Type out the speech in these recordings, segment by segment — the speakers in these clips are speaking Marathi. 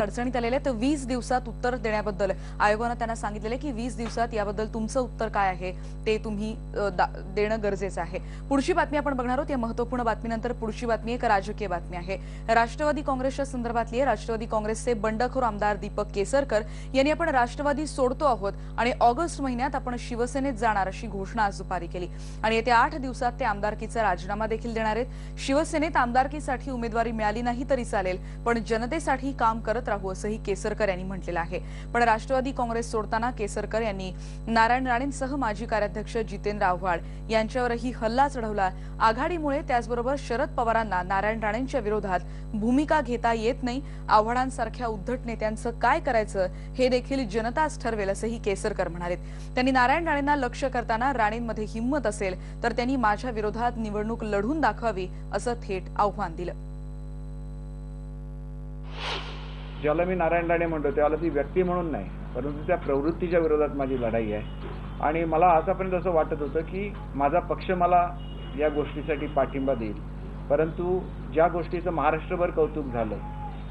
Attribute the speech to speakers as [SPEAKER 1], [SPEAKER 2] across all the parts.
[SPEAKER 1] अडचणीत आलेले तर वीस दिवसात उत्तर देण्याबद्दल. आयोगानं त्यांना सांगितलेलं की वीस दिवसात याबद्दल तुमचं उत्तर काय आहे ते तुम्ही देणं गरजेचं आहे. पुढची बातमी आपण बघणार आहोत. या महत्त्वपूर्ण बातमीनंतर पुढची बातमी एक राजकीय बातमी आहे. राष्ट्रवादी काँग्रेसच्या संदर्भातली आहे. राष्ट्रवादी काँग्रेसचे बंडखोर आमदार दीपक केसरकर यांनी आपण राष्ट्रवादी सोडतो आहोत आणि ऑगस्ट महिन्यात आपण शिवसेनेत जाणार अशी घोषणा आज दुपारी केली. आणि येत्या आठ दिवसात ते आमदारकीचा राजीनामा देखील देणार आहेत. शिवसेनेत आमदारकीसाठी उमेदवारी मिळाली नाही तरी चालेल पण जनतेसाठी काम करत राहू असंही केसरकर यांनी म्हटलेलं आहे. पण राष्ट्रवादी काँग्रेस सोडताना केसरकर यांनी नारायण राणेंसह माजी कार्याध्यक्ष जितेंद्र आव्हाड यांच्यावरही हल्ला चढवला आघाडीमुळे त्याचबरोबर शरद पवारांना नारायण राणेंच्या विरोधात भूमिका घेता येत नाही. आव्हाडांसारख्या उद्धट नेत्यांचं काय करायचं हे देखील जनताच ठरवेल असंही केसरकर म्हणाले त्यांनी नारायण राणेंना लक्ष करताना राणेंमध्ये हिंमत असेल तर त्यांनी माझ्या विरोधात निवडणूक लढून दाखवावी असं थेट आव्हान दिलं.
[SPEAKER 2] ज्याला मी नारायण राणे म्हणतो त्याला ती व्यक्ती म्हणून नाही परंतु त्या प्रवृत्तीच्या विरोधात माझी लढाई आहे. आणि मला आतापर्यंत असं वाटत होतं की माझा पक्ष मला या गोष्टीसाठी पाठिंबा देईल. परंतु ज्या गोष्टीचं महाराष्ट्रभर कौतुक झालं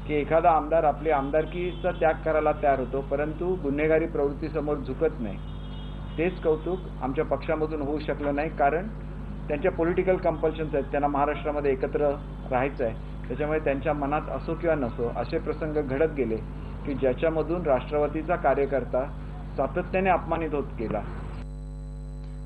[SPEAKER 2] की एखादा आमदार आपली आमदारकीचा त्याग करायला तयार होतो परंतु गुन्हेगारी प्रवृत्तीसमोर झुकत नाही तेच कौतुक आमच्या पक्षामधून होऊ शकलं नाही. कारण त्यांच्या पॉलिटिकल कंपल्शन्स आहेत त्यांना महाराष्ट्रामध्ये एकत्र राहायचं आहे. त्याच्यामुळे त्यांच्या मनात असो किंवा नसो असे प्रसंग घडत गेले की ज्याच्यामधून राष्ट्रवादीचा कार्यकर्ता सातत्याने अपमानित होत गेला.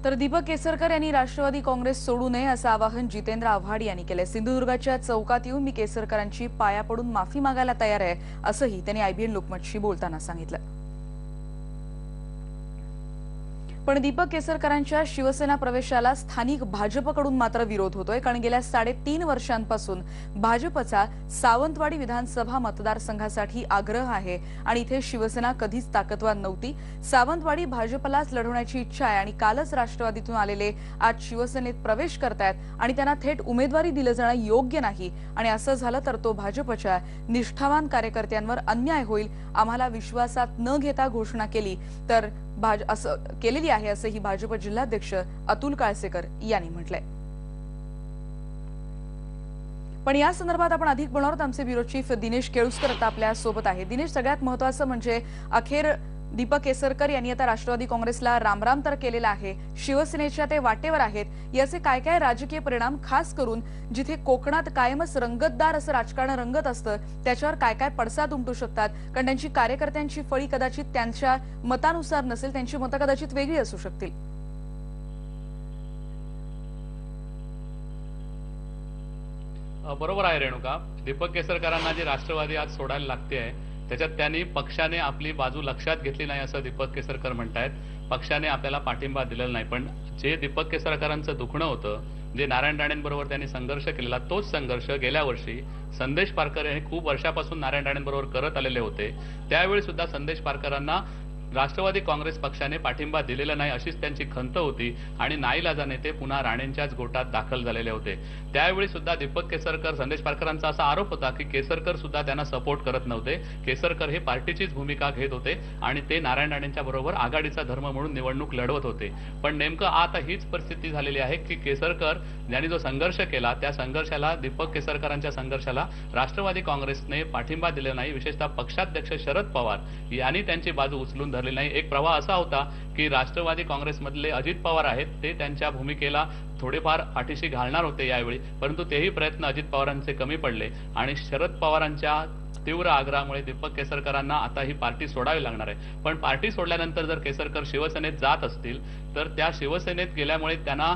[SPEAKER 1] तर दीपक केसरकर यांनी राष्ट्रवादी काँग्रेस सोडू नये असं आवाहन जितेंद्र आव्हाड यांनी केलंय. सिंधुदुर्गाच्या चौकात येऊन मी केसरकरांची पाया पडून माफी मागायला तयार आहे असंही त्यांनी आयबीएन लोकमतशी बोलताना सांगितलं. पण दीपक केसरकरांच्या शिवसेना प्रवेशाला स्थानिक भाजपकडून मात्र विरोध होतोय कारण गेल्या साडेतीन वर्षांपासून भाजपचा सावंतवाडी विधानसभा मतदारसंघासाठी आग्रह आहे आणि इथे शिवसेना कधीच ताकदवार नव्हती. सावंतवाडी भाजपलाच लढवण्याची इच्छा आहे आणि कालच राष्ट्रवादीतून आलेले आज शिवसेनेत प्रवेश करतायत आणि त्यांना थेट उमेदवारी दिलं जाणं योग्य नाही. आणि असं झालं तर तो भाजपच्या निष्ठावान कार्यकर्त्यांवर अन्याय होईल आम्हाला विश्वासात न घेता घोषणा केली तर भाज असं केलेली आहे असंही भाजप जिल्हाध्यक्ष अतुल काळसेकर यांनी म्हटलंय. पण या संदर्भात आपण अधिक बोलणार आहोत. आमचे ब्युरो चीफ दिनेश केळुसकर आता आपल्यासोबत आहे. दिनेश सगळ्यात महत्वाचं म्हणजे अखेर दीपक केसरकर यांनी आता राष्ट्रवादी काँग्रेसला रामराम तर केलेला आहे. शिवसेनेच्या ते वाटेवर आहेत. याचे काय काय राजकीय परिणाम खास करून जिथे कोकणात कायमच रंगतदार असं राजकारण रंगत असतं त्याच्यावर काय काय पडसाद उमटू शकतात? कारण त्यांची कार्यकर्त्यांची फळी कदाचित त्यांच्या मतानुसार नसेल त्यांची मतं कदाचित वेगळी असू शकतील.
[SPEAKER 3] बरोबर आहे रेणुका. दीपक केसरकरांना जी राष्ट्रवादी आज सोडायला लागते आहे त्याच्यात त्यांनी पक्षाने आपली बाजू लक्षात घेतली नाही असं दीपक केसरकर म्हणतायत. पक्षाने आपल्याला पाठिंबा दिलेला नाही. पण जे दीपक केसरकरांचं दुखणं होतं जे नारायण राणेंबरोबर त्यांनी संघर्ष केलेला तोच संघर्ष गेल्या वर्षी संदेश पारकर हे खूप वर्षापासून नारायण राणेंबरोबर करत आलेले होते. त्यावेळी सुद्धा संदेश पारकरांना राष्ट्रवादी काँग्रेस पक्षाने पाठिंबा दिलेला नाही अशीच त्यांची खंत होती आणि नाईलाजाने ते पुन्हा राणेंच्याच गोटात दाखल झालेले होते. त्यावेळी सुद्धा दीपक केसरकर संदेश पारकरांचा असा आरोप होता की केसरकर सुद्धा त्यांना सपोर्ट करत नव्हते. केसरकर हे पार्टीचीच भूमिका घेत होते आणि ते नारायण राणेंच्या बरोबर आघाडीचा धर्म म्हणून निवडणूक लढवत होते. पण नेमकं आता हीच परिस्थिती झालेली आहे की केसरकर यांनी जो संघर्ष केला त्या संघर्षाला दीपक केसरकरांच्या संघर्षाला राष्ट्रवादी काँग्रेसने पाठिंबा दिला नाही. विशेषतः पक्षाध्यक्ष शरद पवार यांनी त्यांची बाजू उचलून सुधारलेली नाही एक प्रवाह असा होता की राष्ट्रवादी काँग्रेसमधले अजित पवार आहेत ते त्यांच्या भूमिकेला थोडेफार पाठीशी घालणार होते यावेळी परंतु तेही प्रयत्न अजित पवारांचे कमी पडले आणि शरद पवारांच्या तीव्र आग्रहामुळे दीपक केसरकरांना आता ही पार्टी सोडावी लागणार आहे. पण पार्टी सोडल्यानंतर जर केसरकर शिवसेनेत जात असतील तर त्या शिवसेनेत गेल्यामुळे त्यांना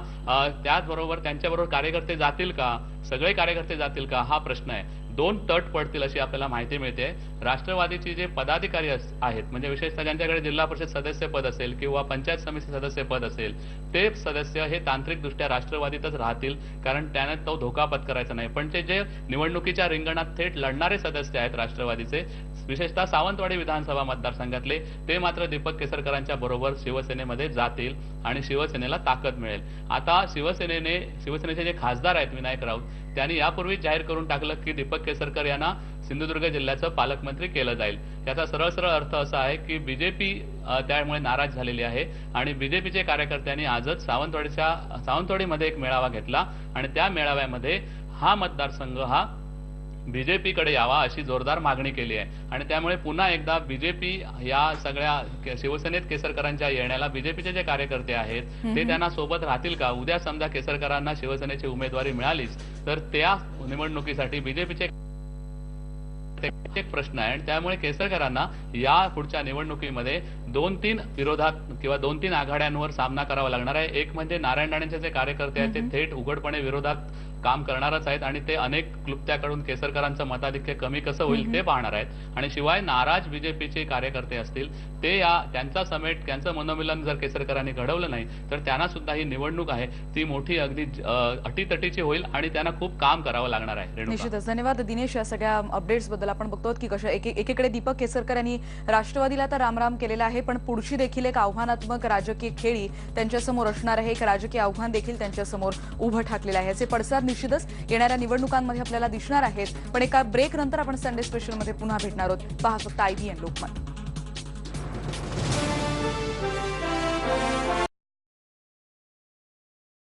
[SPEAKER 3] त्याचबरोबर त्यांच्याबरोबर कार्यकर्ते जातील का? सगळे कार्यकर्ते जातील का? हा प्रश्न आहे. दोन तट पडतील अशी आपल्याला माहिती मिळते. राष्ट्रवादीचे जे पदाधिकारी आहेत म्हणजे विशेषतः ज्यांच्याकडे जिल्हा परिषद सदस्य पद असेल किंवा पंचायत समिती सदस्य पद असेल ते सदस्य हे तांत्रिकदृष्ट्या राष्ट्रवादीतच राहतील कारण त्याने तो धोका पत्करायचा नाही. पण ते जे निवडणुकीच्या रिंगणात थेट लढणारे सदस्य आहेत राष्ट्रवादीचे विशेषतः सावंतवाडी विधानसभा मतदारसंघातले ते मात्र दीपक केसरकरांच्या बरोबर शिवसेनेमध्ये जातील आणि शिवसेनेला ताकद मिळेल. आता शिवसेनेने शिवसेनेचे जे खासदार आहेत विनायक राऊत त्यांनी यापूर्वीच जाहीर करून टाकलं की दीपक केसरकर यांना सिंधुदुर्ग जिल्ह्याचं पालकमंत्री केलं जाईल. याचा सरळ सरळ अर्थ असा आहे की बीजेपी त्यामुळे नाराज झालेली आहे आणि बीजेपीचे कार्यकर्त्यांनी आजच सावंतवाडीच्या सावंतवाडीमध्ये एक मेळावा घेतला आणि त्या मेळाव्यामध्ये हा मतदारसंघ हा बीजेपीकडे यावा अशी जोरदार मागणी केली आहे. आणि त्यामुळे पुन्हा एकदा बीजेपी या सगळ्या शिवसेनेत केसरकरांच्या येण्याला बीजेपीचे जे कार्यकर्ते आहेत ते त्यांना सोबत राहतील का? उद्या समजा केसरकरांना शिवसेनेची उमेदवारी मिळालीच तर त्या निवडणुकीसाठी बीजेपीचे एक प्रश्न आहे. आणि त्यामुळे केसरकरांना या पुढच्या निवडणुकीमध्ये दोन तीन विरोधात किंवा दोन तीन आघाड्यांवर सामना करावा लागणार आहे. एक म्हणजे नारायण राणेंचे जे कार्यकर्ते आहेत ते थेट उघडपणे विरोधात काम करणारच आहेत आणि ते अनेक क्लुप्त्याकडून केसरकरांचं मताधिक्य कमी कसं होईल ते पाहणार आहेत. आणि शिवाय नाराज बीजेपीचे कार्यकर्ते असतील ते या त्यांचा समेट त्यांचं मनोमिलन जर केसरकरांनी घडवलं नाही तर त्यांना सुद्धा ही निवडणूक आहे. ती मोठी अगदी अटीतटीची होईल आणि त्यांना खूप काम करावं लागणार आहे.
[SPEAKER 1] निश्चितच. धन्यवाद दिनेश या सगळ्या अपडेट्सबद्दल. आपण बघतो की कशा एके- एकीकडे दीपक केसरकर यांनी राष्ट्रवादीला तर रामराम केलेला आहे पण पुढची देखील एक आव्हानात्मक राजकीय खेळी त्यांच्यासमोर असणार आहे. एक राजकीय आव्हान देखील त्यांच्यासमोर उभं ठाकलेलं आहे. याचे पडसाद निश्चितच येणाऱ्या निवडणुकांमध्ये आपल्याला दिसणार आहेत. पण एका ब्रेक नंतर आपण संडे स्पेशलमध्ये पुन्हा भेटणार आहोत. पहा फक्त आयबीएन लोकमत.